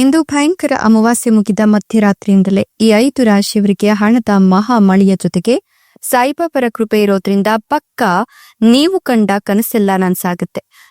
ಇಂದು ಭಯಂಕರ ಅಮಾವಾಸ್ಯೆ ಮುಗಿದ ಮಧ್ಯರಾತ್ರಿಯಿಂದಲೇ ಈ ಐದು ರಾಶಿಯವರಿಗೆ ಹಣದ ಮಹಾ ಮಳೆಯ ಜೊತೆಗೆ ಸಾಯಿಬಾಬರ ಕೃಪೆ ಇರೋದ್ರಿಂದ ಪಕ್ಕ ನೀವು ಕಂಡ ಕನಸೆಲ್ಲ ನನ್ಸಾಗುತ್ತೆ.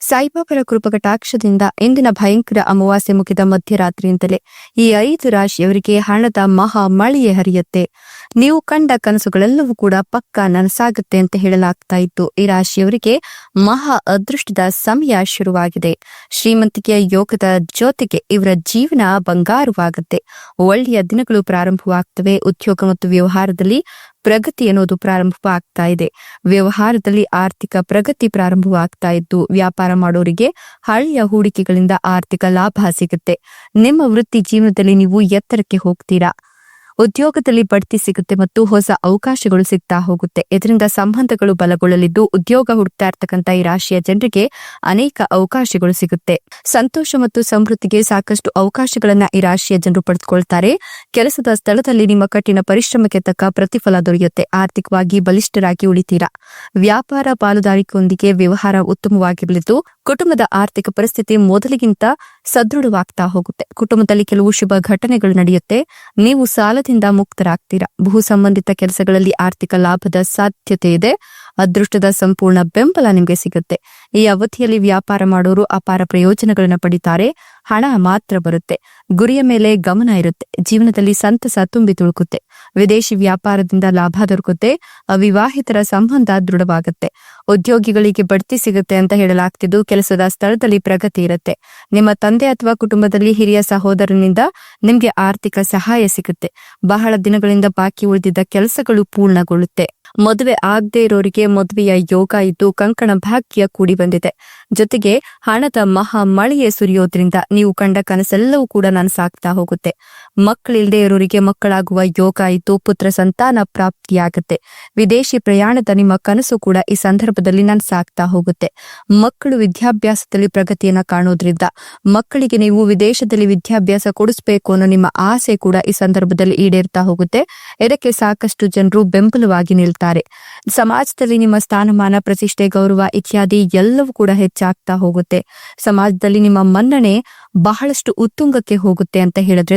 ಸಾಯಿಬಾಬರ ಕೃಪಕಟಾಕ್ಷದಿಂದ ಇಂದಿನ ಭಯಂಕರ ಅಮಾವಾಸ್ಯೆ ಮುಗಿದ ಮಧ್ಯರಾತ್ರಿಯಿಂದಲೇ ಈ ಐದು ರಾಶಿಯವರಿಗೆ ಹಣದ ಮಹಾ ಮಳೆಯೇ ಹರಿಯುತ್ತೆ. ನೀವು ಕಂಡ ಕನಸುಗಳೆಲ್ಲವೂ ಕೂಡ ಪಕ್ಕ ನನಸಾಗುತ್ತೆ ಅಂತ ಹೇಳಲಾಗ್ತಾ ಇತ್ತು. ಈ ರಾಶಿಯವರಿಗೆ ಮಹಾ ಅದೃಷ್ಟದ ಸಮಯ ಶುರುವಾಗಿದೆ. ಶ್ರೀಮಂತಿಕೆಯ ಯೋಗದ ಜೊತೆಗೆ ಇವರ ಜೀವನ ಬಂಗಾರವಾಗುತ್ತೆ. ಒಳ್ಳೆಯ ದಿನಗಳು ಪ್ರಾರಂಭವಾಗ್ತವೆ. ಉದ್ಯೋಗ ಮತ್ತು ವ್ಯವಹಾರದಲ್ಲಿ ಪ್ರಗತಿ ಅನ್ನೋದು ಪ್ರಾರಂಭವಾಗ್ತಾ ಇದೆ. ವ್ಯವಹಾರದಲ್ಲಿ ಆರ್ಥಿಕ ಪ್ರಗತಿ ಪ್ರಾರಂಭವಾಗ್ತಾ ಇದ್ದು ವ್ಯಾಪಾರ ಮಾಡೋರಿಗೆ ಹಳೆಯ ಹೂಡಿಕೆಗಳಿಂದ ಆರ್ಥಿಕ ಲಾಭ ಸಿಗುತ್ತೆ. ನಿಮ್ಮ ವೃತ್ತಿ ಜೀವನದಲ್ಲಿ ನೀವು ಎತ್ತರಕ್ಕೆ ಹೋಗ್ತೀರಾ? ಉದ್ಯೋಗದಲ್ಲಿ ಬಡ್ತಿ ಸಿಗುತ್ತೆ ಮತ್ತು ಹೊಸ ಅವಕಾಶಗಳು ಸಿಗ್ತಾ ಹೋಗುತ್ತೆ. ಇದರಿಂದ ಸಂಬಂಧಗಳು ಬಲಗೊಳ್ಳಲಿದ್ದು ಉದ್ಯೋಗ ಹುಡುಕ್ತಾ ಇರ್ತಕ್ಕಂಥ ಈ ರಾಶಿಯ ಜನರಿಗೆ ಅನೇಕ ಅವಕಾಶಗಳು ಸಿಗುತ್ತೆ. ಸಂತೋಷ ಮತ್ತು ಸಮೃದ್ಧಿಗೆ ಸಾಕಷ್ಟು ಅವಕಾಶಗಳನ್ನ ಈ ರಾಶಿಯ ಜನರು ಪಡೆದುಕೊಳ್ತಾರೆ. ಕೆಲಸದ ಸ್ಥಳದಲ್ಲಿ ನಿಮ್ಮ ಕಠಿಣ ಪರಿಶ್ರಮಕ್ಕೆ ತಕ್ಕ ಪ್ರತಿಫಲ ದೊರೆಯುತ್ತೆ. ಆರ್ಥಿಕವಾಗಿ ಬಲಿಷ್ಠರಾಗಿ ಉಳಿತೀರಾ? ವ್ಯಾಪಾರ ಪಾಲುದಾರಿಕೆಯೊಂದಿಗೆ ವ್ಯವಹಾರ ಉತ್ತಮವಾಗಿರಲಿದ್ದು ಕುಟುಂಬದ ಆರ್ಥಿಕ ಪರಿಸ್ಥಿತಿ ಮೊದಲಿಗಿಂತ ಸದೃಢವಾಗ್ತಾ ಹೋಗುತ್ತೆ. ಕುಟುಂಬದಲ್ಲಿ ಕೆಲವು ಶುಭ ಘಟನೆಗಳು ನಡೆಯುತ್ತೆ. ನೀವು ಸಾಲದಿಂದ ಮುಕ್ತರಾಗ್ತೀರಾ? ಭೂ ಸಂಬಂಧಿತ ಕೆಲಸಗಳಲ್ಲಿ ಆರ್ಥಿಕ ಲಾಭದ ಸಾಧ್ಯತೆ ಇದೆ. ಅದೃಷ್ಟದ ಸಂಪೂರ್ಣ ಬೆಂಬಲ ನಿಮಗೆ ಸಿಗುತ್ತೆ. ಈ ಅವಧಿಯಲ್ಲಿ ವ್ಯಾಪಾರ ಮಾಡೋರು ಅಪಾರ ಪ್ರಯೋಜನಗಳನ್ನು ಪಡಿತಾರೆ. ಹಣ ಮಾತ್ರ ಬರುತ್ತೆ. ಗುರಿಯ ಮೇಲೆ ಗಮನ ಇರುತ್ತೆ. ಜೀವನದಲ್ಲಿ ಸಂತಸ ತುಂಬಿ ತುಳುಕುತ್ತೆ. ವಿದೇಶಿ ವ್ಯಾಪಾರದಿಂದ ಲಾಭ ದೊರಕುತ್ತೆ. ಅವಿವಾಹಿತರ ಸಂಬಂಧ ದೃಢವಾಗುತ್ತೆ. ಉದ್ಯೋಗಿಗಳಿಗೆ ಬಡ್ತಿ ಸಿಗುತ್ತೆ ಅಂತ ಹೇಳಲಾಗ್ತಿದ್ದು ಕೆಲಸದ ಸ್ಥಳದಲ್ಲಿ ಪ್ರಗತಿ ಇರುತ್ತೆ. ನಿಮ್ಮ ತಂದೆ ಅಥವಾ ಕುಟುಂಬದಲ್ಲಿ ಹಿರಿಯ ಸಹೋದರನಿಂದ ನಿಮ್ಗೆ ಆರ್ಥಿಕ ಸಹಾಯ ಸಿಗುತ್ತೆ. ಬಹಳ ದಿನಗಳಿಂದ ಬಾಕಿ ಉಳಿದಿದ್ದ ಕೆಲಸಗಳು ಪೂರ್ಣಗೊಳ್ಳುತ್ತೆ. ಮದುವೆ ಆಗದೆ ಇರೋರಿಗೆ ಮದುವೆಯ ಯೋಗ ಇದ್ದು ಕಂಕಣ ಭಾಗ್ಯ ಕೂಡಿ ಬಂದಿದೆ. ಜೊತೆಗೆ ಹಣದ ಮಹಾ ಮಳೆಯೇ ಸುರಿಯೋದ್ರಿಂದ ನೀವು ಕಂಡ ಕನಸೆಲ್ಲವೂ ಕೂಡ ನನಸಾಗ್ತಾ ಹೋಗುತ್ತೆ. ಮಕ್ಕಳಿಲ್ಲದೆ ಇರೋರಿಗೆ ಮಕ್ಕಳಾಗುವ ಯೋಗ ಇದ್ದು ಪುತ್ರ ಸಂತಾನ ಪ್ರಾಪ್ತಿಯಾಗುತ್ತೆ. ವಿದೇಶಿ ಪ್ರಯಾಣದ ನಿಮ್ಮ ಕನಸು ಕೂಡ ಈ ಸಂದರ್ಭದಲ್ಲಿ ನನಸಾಗ್ತಾ ಹೋಗುತ್ತೆ. ಮಕ್ಕಳು ವಿದ್ಯಾಭ್ಯಾಸದಲ್ಲಿ ಪ್ರಗತಿಯನ್ನ ಕಾಣೋದ್ರಿಂದ ಮಕ್ಕಳಿಗೆ ನೀವು ವಿದೇಶದಲ್ಲಿ ವಿದ್ಯಾಭ್ಯಾಸ ಕೊಡಿಸ್ಬೇಕು ಅನ್ನೋ ನಿಮ್ಮ ಆಸೆ ಕೂಡ ಈ ಸಂದರ್ಭದಲ್ಲಿ ಈಡೇರ್ತಾ ಹೋಗುತ್ತೆ. ಇದಕ್ಕೆ ಸಾಕಷ್ಟು ಜನರು ಬೆಂಬಲವಾಗಿ ನಿಲ್ತಾರೆ. ಸಮಾಜದಲ್ಲಿ ನಿಮ್ಮ ಸ್ಥಾನಮಾನ, ಪ್ರತಿಷ್ಠೆ, ಗೌರವ ಇತ್ಯಾದಿ ಎಲ್ಲವೂ ಕೂಡ ಹೆಚ್ಚಾಗ್ತಾ ಹೋಗುತ್ತೆ. ಸಮಾಜದಲ್ಲಿ ನಿಮ್ಮ ಮನ್ನಣೆ ಬಹಳಷ್ಟು ಉತ್ತುಂಗಕ್ಕೆ ಹೋಗುತ್ತೆ ಅಂತ ಹೇಳಿದ್ರೆ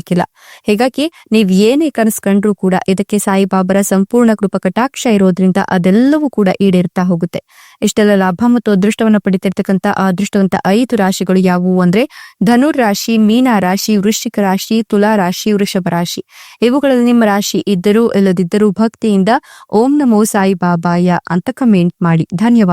ತಪ್ಪಾಗ್ಲಿಕ್ಕಿಲ್ಲ ಹೀಗಾಗಿ ನೀವು ಏನೇ ಕನಸು ಕಂಡ್ರೂ ಕೂಡ ಇದಕ್ಕೆ ಸಾಯಿಬಾಬರ ಸಂಪೂರ್ಣ ಕೃಪ ಕಟಾಕ್ಷ ಇರೋದ್ರಿಂದ ಅದೆಲ್ಲವೂ ಕೂಡ ಈಡೇರ್ತಾ ಹೋಗುತ್ತೆ. ಇಷ್ಟೆಲ್ಲ ಲಾಭ ಮತ್ತು ಅದೃಷ್ಟವನ್ನ ಪಡಿತಿರ್ತಕ್ಕಂಥ ಆ ಅದೃಷ್ಟವಂತ ಐದು ರಾಶಿಗಳು ಯಾವುವು ಅಂದ್ರೆ ಧನುರ್ ರಾಶಿ, ಮೀನಾ ರಾಶಿ, ವೃಶ್ಚಿಕ ರಾಶಿ, ತುಲಾ ರಾಶಿ, ವೃಷಭ ರಾಶಿ. ಇವುಗಳಲ್ಲಿ ನಿಮ್ಮ ರಾಶಿ ಇದ್ದರೂ ಇಲ್ಲದಿದ್ದರೂ ಭಕ್ತಿಯಿಂದ ಓಂ ನಮೋ ಸಾಯಿಬಾಬಾಯ ಅಂತ ಕಮೆಂಟ್ ಮಾಡಿ. ಧನ್ಯವಾದ.